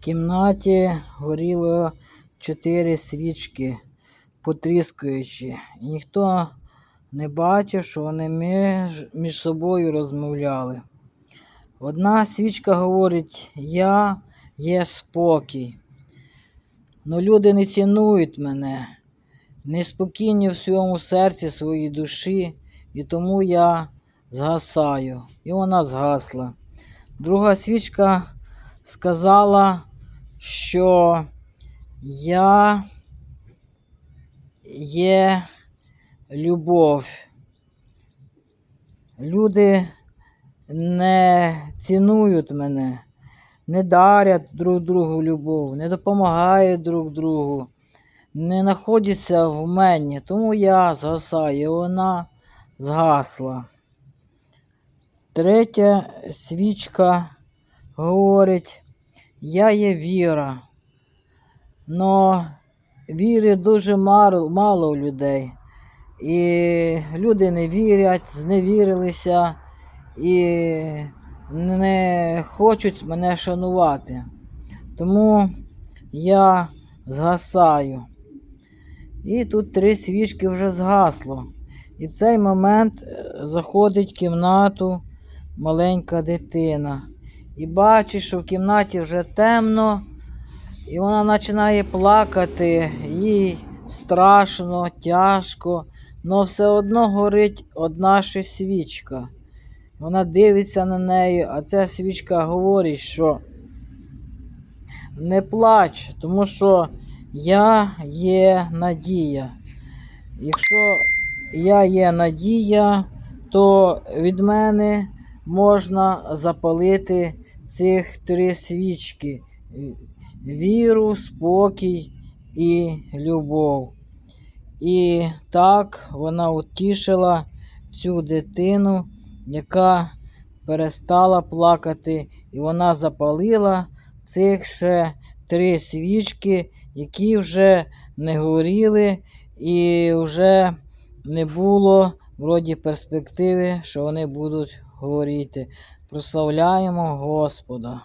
кімнаті горіло чотири свічки, потріскуючи. І ніхто не бачив, що вони між, між собою розмовляли. Одна свічка говорить: Я є спокій. Но люди не цінують мене, неспокійні в своєму серці, своїй душі, і тому я згасаю. І вона згасла. Друга свічка сказала, що я є любов. Люди не цінують мене, не дарять друг другу любов, не допомагають друг другу, не знаходяться в мені, тому я згасаю, вона згасла. Третя свічка говорить, я є віра. Но віри дуже мало, у людей. І люди не вірять, зневірилися і не хочуть мене шанувати. Тому я згасаю. І тут три свічки вже згасло. І в цей момент е, заходить в кімнату маленька дитина. І бачить, що в кімнаті вже темно, і вона починає плакати, їй страшно, тяжко, але все одно горить одна ще свічка. Вона дивиться на неї, а ця свічка говорить, що не плач, тому що я є надія. Якщо я є надія, то від мене можна запалити цих три свічки: віру, спокій і любов. І так вона утішила цю дитину, яка перестала плакати, і вона запалила цих ще три свічки, які вже не горіли, і вже не було вроді перспективи, що вони будуть горіти. Прославляємо Господа.